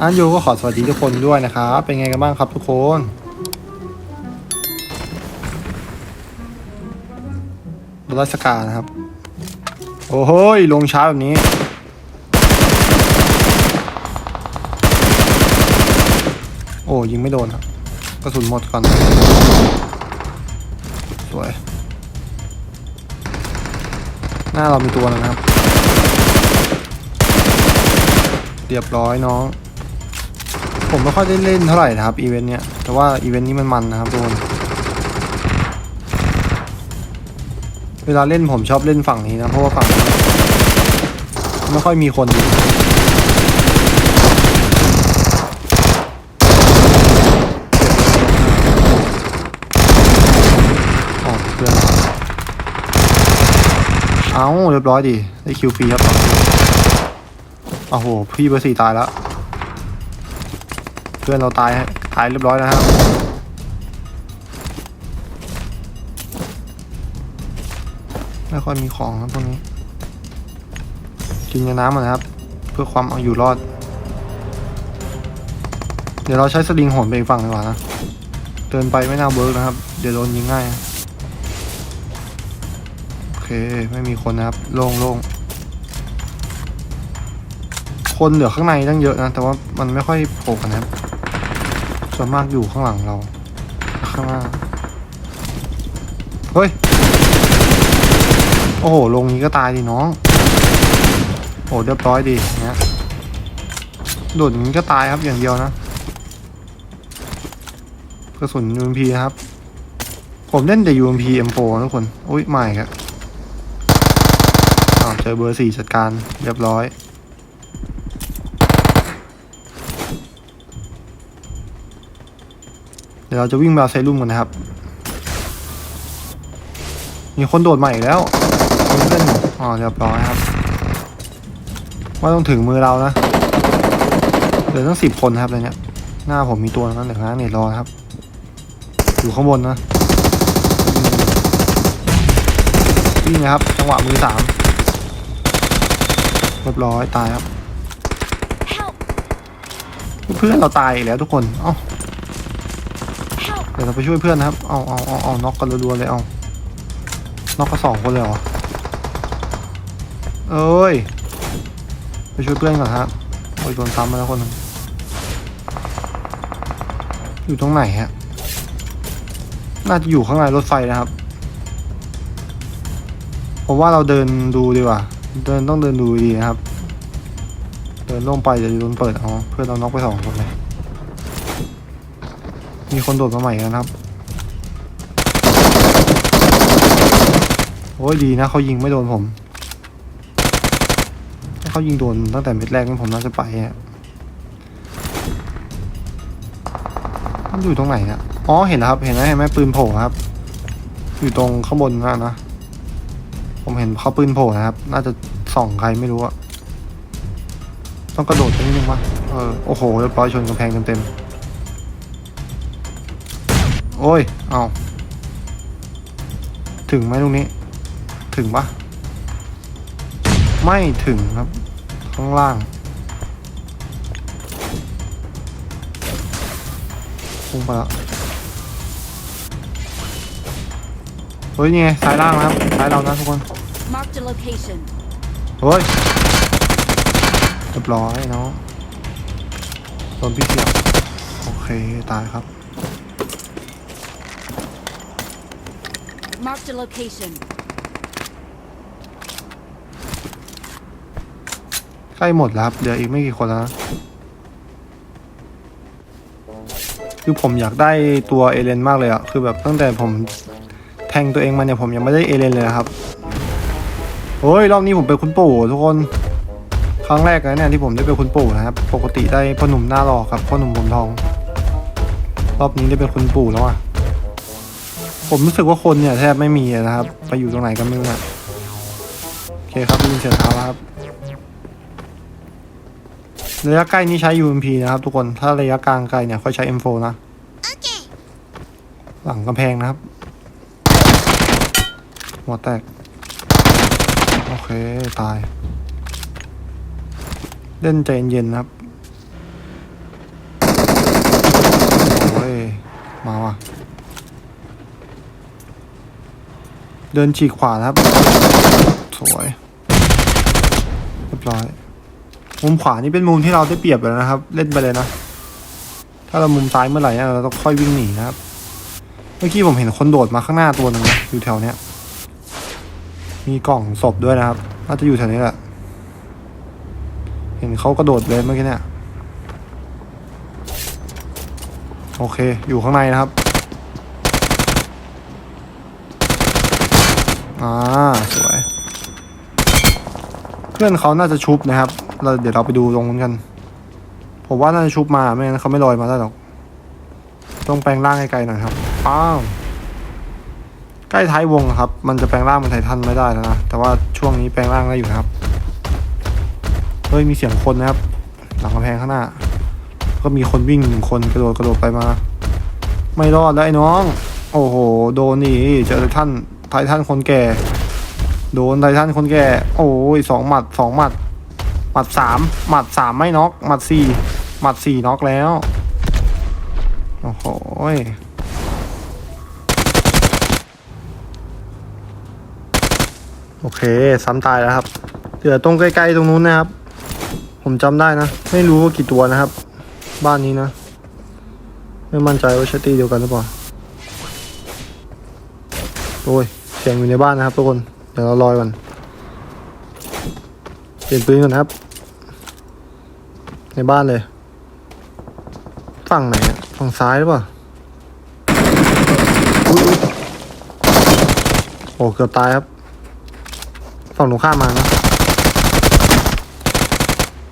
อันยูก็ขอสวัสดีทุกคนด้วยนะครับ เป็นไงกันบ้างครับทุกคนรถราชกานะครับ โอ้โหลงช้าแบบนี้ โอ้ยิงไม่โดนครับกระสุนหมดก่อน สวย หน้าเรามีตัวแล้วนะครับ เรียบร้อยน้อง ผมไม่ค่อยได้เล่นเท่าไหร่นะครับอีเวนต์เนี้ยแต่ว่าอีเวนต์นี้มันมันนะครับทุกคนเวลาเล่นผมชอบเล่นฝั่งนี้นะเพราะว่าฝั่งนี้ไม่ค่อยมีคนอยู่อ๋อเอาเรียบร้อยดีได้คิวฟรีครับโอ้โหพี่เบอร์สี่ตายแล้ว พื่อนเราตายฮะตายเรียบร้อยแล้วครับไม่ค่อยมีของครับตรงนี้ กินยาน้ำก่อนะครับ เพื่อความเอาอยู่รอด เดี๋ยวเราใช้สลิงโหนไปอีกฝั่งดีกว่านะเดินไปไม่น่าเวิร์กนะครับ เดี๋ยวโดนยิงง่าย โอเค ไม่มีคนนะครับ โล่งโล่งคนเหลือข้างในตั้งเยอะนะ แต่ว่ามันไม่ค่อยโผล่กันนะครับ ส่วนมากอยู่ข้างหลังเรา ข้างหน้าเฮ้ย โอ้โห ลงนี้ก็ตายดิน้อง โอ้เรียบร้อยดีเนี้ยโดดนี้ก็ตายครับอย่างเดียวนะกระสุน UMP นะครับ ผมเล่นแต่ UMP M4 นะทุกคน อุ้ยใหม่ครับเจอเบอร์สี่จัดการเรียบร้อย เดี๋ยวเราจะวิ่งมาเซรุ่มกันนะครับ มีคนโดดใหม่อีกแล้วคนเล่นอ๋อเรียบร้อยครับ ว่าต้องถึงมือเรานะเหลือตั้งสิบคนครับเลยเนี่ย หน้าผมมีตัวนั้นเดี๋ยวนะเนี่ยรอครับ อยู่ข้างบนนะวิ่งนะครับ จังหวะมือสามเรียบร้อยตายครับ เพื่อนเราตายอีกแล้วทุกคน เอ้า ดี๋ยวเราไปช่วยเพื่อนนะครับ เอาเอาเอาเอาน็อกกันรัวๆเลยเอาน็อกก็สองคนเลยเหรอ เอ้ย ไปช่วยเพื่อนก่อนฮะโอ้ยโดนซ้ำมาแล้วคนหนึงอยู่ตรงไหนฮะ น่าจะอยู่ข้างในรถไฟนะครับ ผมว่าเราเดินดูดีกว่า เดินต้องเดินดูดีนะครับ เดินลงไปเดี๋ยวโดนเปิดเอาเพื่อนเราน็อกไปสองคนเลย มีคนโดดมาใหม่กันครับโอ้ยดีนะเขายิงไม่โดนผม ถ้าเขายิงโดนตั้งแต่เม็ดแรกนั้นผมน่าจะไปฮะมันอยู่ตรงไหนเนี่ยอ๋อเห็นแล้วครับเห็นไหมเห็นไหมปืนโผล่ครับ อยู่ตรงข้างบนนั่นนะ ผมเห็นเขาปืนโผล่นะครับ น่าจะส่องใครไม่รู้อะต้องกระโดดนิดนึงวะเออโอ้โหเรียบร้อยชนกำแพงเต็มๆ โอ้ย เอาถึงไหมตรงนี้ ถึงปะไม่ถึงครับ ข้างล่างพุ่งไปแล้วเฮ้ยนี่ไงซ้ายล่างนะครับซ้ายเรานะทุกคน Marked a location. เฮ้ยเรียบร้อยเนาะโดนพี่เสียบโอเค ตายครับ Marked a location. ใกล้หมดแล้วครับ เดี๋ยวอีกไม่กี่คนแล้วนะคือผมอยากได้ตัวเอเลนมากเลยอะคือแบบตั้งแต่ผมแทงตัวเองมาเนี่ยผมยังไม่ได้เอเลนเลยนะครับโอ้ยรอบนี้ผมเป็นคุณปู่ทุกคน ครั้งแรกนะเนี่ยที่ผมได้เป็นคุณปู่นะครับ ปกติได้พ่อหนุ่มหน้าหล่อครับพ่อหนุ่มผมทอง รอบนี้ได้เป็นคุณปู่แล้วอะ ผมรู้สึกว่าคนเนี่ยแทบไม่มีอะนะครับ ไปอยู่ตรงไหนกันไม่รู้นะโอเคครับได้ยินเสียงเท้าแล้วครับระยะใกล้นี่ใช้ UMP นะครับ ทุกคนถ้าระยะกลางไกลเนี่ยค่อยใช้ M4 นะ หลังกำแพงนะครับ หัวแตก โอเค ตาย เล่นใจเย็นๆนะครับ โอ้ย มาว่ะ เดินฉีกขวานะครับ สวยเรียบร้อย มุมขวานี่เป็นมุมที่เราได้เปรียบแล้วนะครับ เล่นไปเลยนะ ถ้าเรามุมซ้ายเมื่อไหร่เนี่เราต้องค่อยวิ่งหนีนะครับ เมื่อกี้ผมเห็นคนโดดมาข้างหน้าตัวหนึ่งนะอยู่แถวเนี้ย มีกล่องศพด้วยนะครับ น่าจะอยู่แถวนี้แหละ เห็นเขากระโดดเลยเมื่อกี้เนี่ย โอเค อยู่ข้างในนะครับ อ่าสวย เพื่อนเขาน่าจะชุบนะครับ เราเดี๋ยวเราไปดูตรงนั้นกัน ผมว่าน่าจะชุบมาไม่งั้นเขาไม่ลอยมาได้หรอก ต้องแปลงร่างไกลๆหน่อยครับอ้าวใกล้ท้ายวงครับ มันจะแปลงร่างเป็นไททันไม่ได้แล้วนะ แต่ว่าช่วงนี้แปลงร่างได้อยู่นะครับ เฮ้ยมีเสียงคนนะครับ หลังกำแพงข้างหน้า ก็มีคนวิ่งหนึ่งคนกระโดดกระโดดไปมา ไม่รอดแล้วไอ้น้อง โอ้โห โดนนี่เจอไททัน ไททันคนแก่ โดนไททันคนแก่ โอ้ยสองหมัดสองหมัด หมัดสามหมัดสามไม่น็อกหมัดสี่หมัดสี่น็อกแล้ว โอ้โหโอเค ซ้ำตายแล้วครับ เหลือตรงใกล้ๆตรงนู้นนะครับ ผมจำได้นะ ไม่รู้ว่ากี่ตัวนะครับ บ้านนี้นะ ไม่มั่นใจว่าชตีเดียวกันหรือเปล่า โอ้ย เสียงอยู่ในบ้านนะครับทุกคน เดี๋ยวเราลอยก่อนเปลี่ยนปืนก่อนครับ ในบ้านเลย ฝั่งไหนฝั่งซ้ายหรือเปล่าอุ๊ยอุ๊ยโอ้เกือบตายครับ ฝั่งตรงข้ามมานะ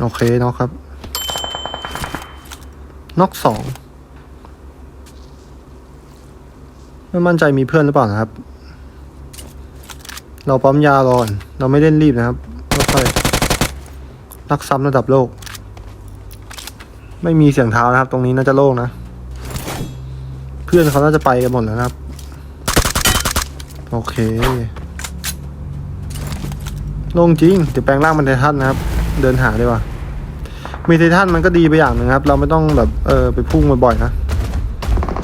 โอเคน็อกครับน็อกสองไม่มั่นใจมีเพื่อนหรือเปล่านะครับ เราปั๊มยารอน เราไม่เล่นรีบนะครับค่อยๆนักซ้ำระดับโลก ไม่มีเสียงเท้านะครับ ตรงนี้น่าจะโล่งนะ เพื่อนเขาน่าจะไปกันหมดแล้วนะครับ โอเค โล่งจริง เดี๋ยวแปลงร่างเป็นไททันนะครับ เดินหาดีกว่า มีไททันมันก็ดีไปอย่างหนึ่งครับ เราไม่ต้องแบบเออไปพุ่งบ่อยๆนะ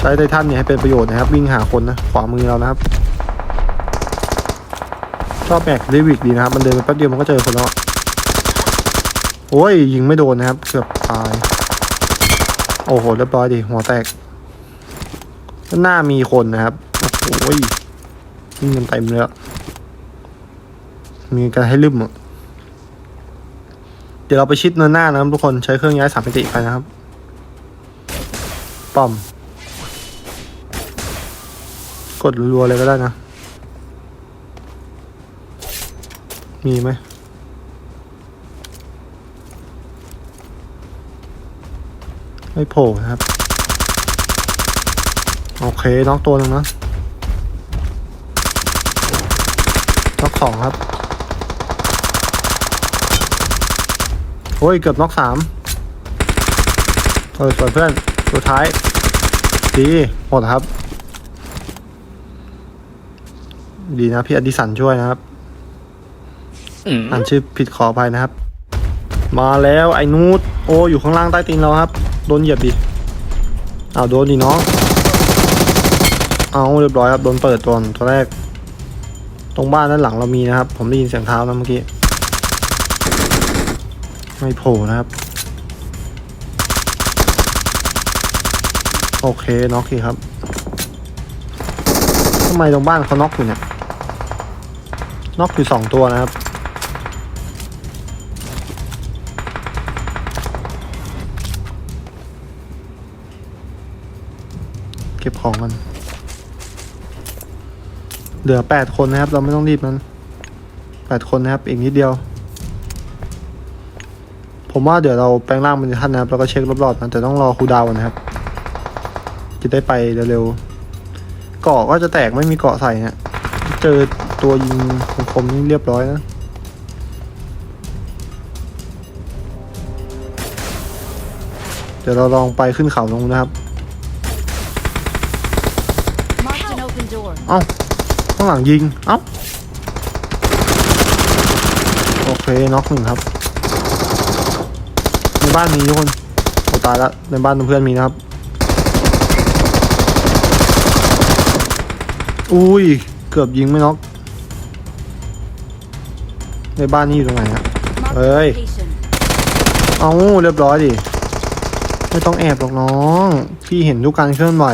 ใช้ไททันเนี่ยให้เป็นประโยชน์นะครับ วิ่งหาคนนะ ขวามือเรานะครับ ชอบแม็กลิวิกดีนะครับ มันเดินไปแป๊บเดียวมันก็เจอคนแล้วอะโอ้ยยิงไม่โดนนะครับ เกือบตาย โอ้โหเรียบร้อยดิหัวแตกหน้ามีคนนะครับโอ้ยยิงกันเต็มเลยอะมีการให้ลืมอะเดี๋ยวเราไปชิดเนินหน้านะครับทุกคนใช้เครื่องย้ายสามมิติไปนะครับป้อม กดรัวๆเลยก็ได้นะ มีไหมไม่โผล่ครับ โอเคน็อกตัวหนึ่งนะน็อกสองครับโอ้ยเกือบน็อกสามเออสวยเพื่อนสุดท้ายดีหมดครับ ดีนะพี่อดิสันช่วยนะครับ อ่านชื่อผิดขออภัยนะครับ มาแล้วไอ้นูดโอ้อยู่ข้างล่างใต้ตีนเราครับ โดนเหยียบดิอ้าวโดนดิน้องเอาเรียบร้อยครับโดนเปิดตัวตัวแรก ตรงบ้านด้านหลังเรามีนะครับ ผมได้ยินเสียงเท้านะเมื่อกี้ไม่โผล่นะครับ โอเคน็อกทีครับทำไมตรงบ้านเขาน็อกอยู่เนี่ยน็อกอยู่สองตัวนะครับ ก็บของกัน เหลือแปดคนนะครับ เราไม่ต้องรีบนั้นแปดคนนะครับ อีกนิดเดียว ผมว่าเดี๋ยวเราแปลงร่างเป็นท่านนะครับ แล้วก็เช็ครอบๆนะแต่ต้องรอคูดาวนนะครับ จะได้ไปเร็วๆ เกาะก็จะแตกไม่มีเกาะใส่เนี่ยเจอตัวยิงคมๆนี่เรียบร้อยนะเดี๋ยวเราลองไปขึ้นเขาลงนะครับ เอ้าข้างหลังยิง เอ้า โอเค น็อกหนึ่งครับ ในบ้านมีทุกคนโอ้ตายแล้ว ในบ้านเพื่อนมีนะครับ อุ้ย เกือบยิงไม่น็อก ในบ้านนี่อยู่ตรงไหนฮะ Marked Ê. a location. เอาเรียบร้อยดิ ไม่ต้องแอบหรอกน้อง พี่เห็นทุกการเคลื่อนไหว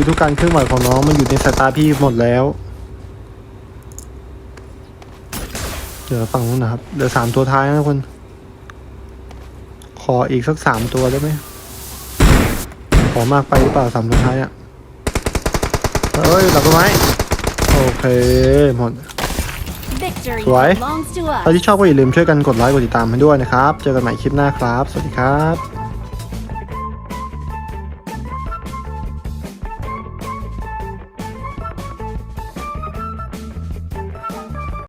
คือทุกการเคลื่อนไหวของน้องมันอยู่ในสายตาพี่หมดแล้ว เดี๋ยวฝั่งนู้นนะครับเหลือสามตัวท้ายนะทุกคน ขออีกสักสามตัวได้ไหม ขอมากไปหรือเปล่าสามตัวท้ายอะ่ะเอ้ยหลับต้นไม้โอเคหมด Victory Rồi. belongs to ถ้า us. ที่ชอบก็อย่าลืมช่วยกันกดไลค์กดติดตามให้ด้วยนะครับ เจอกันใหม่คลิปหน้าครับ สวัสดีครับ